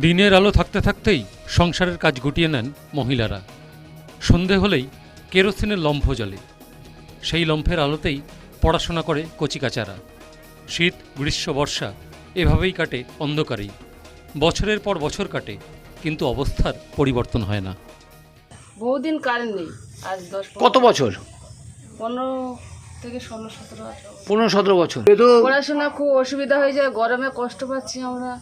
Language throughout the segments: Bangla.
দিনের আলো থাকতে থাকতেই সংসারের কাজ গুটিয়ে নেন মহিলারা। সন্ধে হলেই কেরোসিনের লম্ফ জ্বলে। সেই লম্ফের আলোতেই পড়াশোনা করে কচিকাচারা। শীত গ্রীষ্ম বর্ষা এভাবেই কাটে অন্ধকারেই। বছরের পর বছর কাটে কিন্তু অবস্থার পরিবর্তন হয় না। বহুদিন কারেন্ট নেই। আজ দশ কত বছর? পনেরো থেকে ষোলো সতেরো আঠারো পনেরো সতেরো বছর। পড়াশোনা খুব অসুবিধা হয়ে যায় গরমে কষ্ট পাচ্ছি আমরা।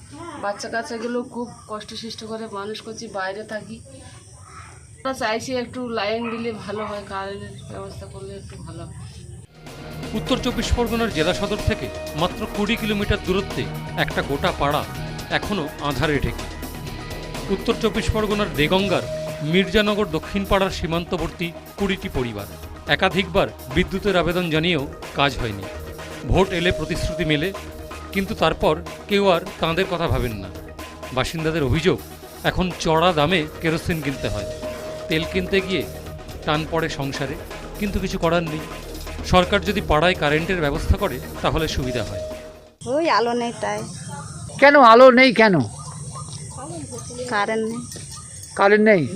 বাচ্চা কাচ্চাগুলো খুব কষ্ট সৃষ্ট করে মানুষ করছি বাইরে থাকি। আমরা চাইছি একটু লাইন দিলে ভালো হয় কারেন্টের ব্যবস্থা করলে একটু ভালো হয়। উত্তর চব্বিশ পরগনার জেলা সদর থেকে মাত্র কুড়ি কিলোমিটার দূরত্বে একটা গোটা পাড়া এখনও আঁধারে ঢেকে। উত্তর চব্বিশ পরগনার দেগঙ্গার মির্জানগর দক্ষিণ পাড়ার সীমান্তবর্তী কুড়িটি পরিবার। একাধিকবার বিদ্যুতের আবেদন জানিয়েও কাজ হয়নি। ভোট এলে প্রতিশ্রুতি মেলে কিন্তু তারপর কেউ আর তাঁদের কথা ভাবেন না। বাসিন্দাদের অভিযোগ এখন চড়া দামে কেরোসিন কিনতে হয়। তেল কিনতে গিয়ে টান পড়ে সংসারে কিন্তু কিছু করার নেই। সরকার যদি পাড়ায় কারেন্টের ব্যবস্থা করে তাহলে সুবিধা হয়। ওই আলো নেই তাই। কেন আলো নেই কেন? কারেন্ট নেই। কারেন্ট নেই?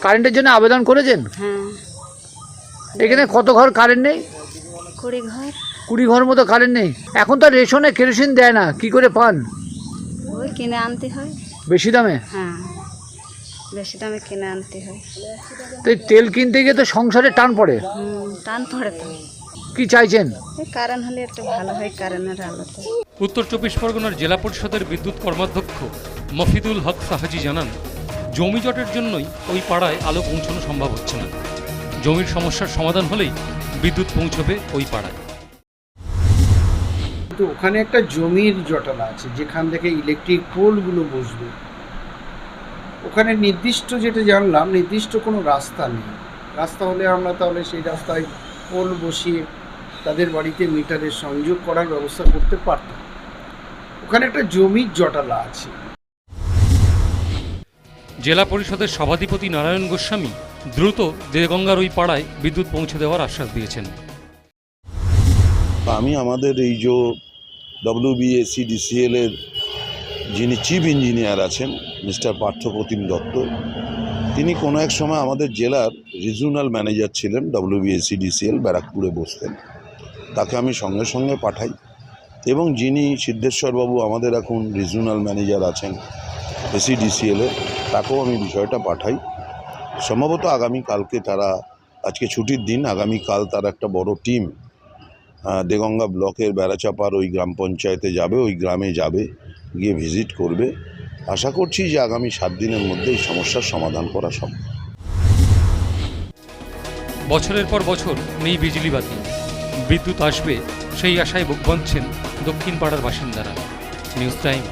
কারেন্টের জন্য আবেদন করেছেন? হ্যাঁ। এখানে কত ঘর কারেন্ট নেই? কুড়ি ঘর কুড়ি ঘর মতো কারেন্ট নেই। এখন তো রেশনে কেরোসিন দেয় না কি করে পান? ওই কিনে আনতে হয়। বেশি দামে? হ্যাঁ বেশি দামে কিনে আনতে হয়। তো এই তেল কিনতে গিয়ে তো সংসারে টান পড়ে। হুম টান পড়ে তো। কি চাইছেন? এই কারেন্ট হলে একটু ভালো হয় কারেন্টের আলোতে উত্তর চব্বিশ পরগনার জেলা পরিষদের বিদ্যুৎ কর্মাধ্যক্ষ মফিদুল হক সাহাজি জানান জমি জটের জন্যই ওই পাড়ায় আলো পৌঁছানো সম্ভব হচ্ছে না। জমির সমস্যার সমাধান হলেই বিদ্যুৎ পৌঁছবে ওই পাড়ায়। তো ওখানে একটা জমির জটলা আছে, যেখান থেকে ইলেকট্রিক পোলগুলো বসবে। ওখানে নির্দিষ্ট যেটা জানলাম, নির্দিষ্ট কোনো রাস্তা নেই। রাস্তা হলে আমরা তাহলে সেই রাস্তায় পোল বসিয়ে তাদের বাড়িতে মিটারের সংযোগ করার ব্যবস্থা করতে পারতাম। ওখানে একটা জমির জটলা আছে। জেলা পরিষদের সভাধিপতি নারায়ণ গোস্বামী দ্রুত দেগঙ্গার ওই পাড়ায় বিদ্যুৎ পৌঁছে দেওয়ার আশ্বাস দিয়েছেন। আমি আমাদের এই যে ডব্লিউবিএসিডিসিএল এর যিনি চিফ ইঞ্জিনিয়ার আছেন, মিস্টার পার্থপ্রতিম দত্ত, তিনি কোনো এক সময় আমাদের জেলার রিজিওনাল ম্যানেজার ছিলেন ডব্লিউবিএসিডিসিএল ব্যারাকপুরে বসতেন। তাকে আমি সঙ্গে সঙ্গে পাঠাই এবং যিনি সিদ্ধেশ্বরবাবু আমাদের এখন রিজিওনাল ম্যানেজার আছেন এসিডিসিএল তাকেও আমি বিষয়টা পাঠাই। সম্ভবত আগামী কালকে তারা, আজকে ছুটির দিন, আগামীকাল তার একটা বড় টিম দেগঙ্গা ব্লকের বেড়াচাপার ওই গ্রাম পঞ্চায়েতে যাবে, ওই গ্রামে যাবে, গিয়ে ভিজিট করবে। আশা করছি যে আগামী সাত দিনের মধ্যে এই সমস্যার সমাধান করা সম্ভব। বছরের পর বছর নেই বিজলি বাতি। বিদ্যুৎ আসবে, সেই আশায় বুক বাঁধছেন দক্ষিণ পাড়ার বাসিন্দারা। News time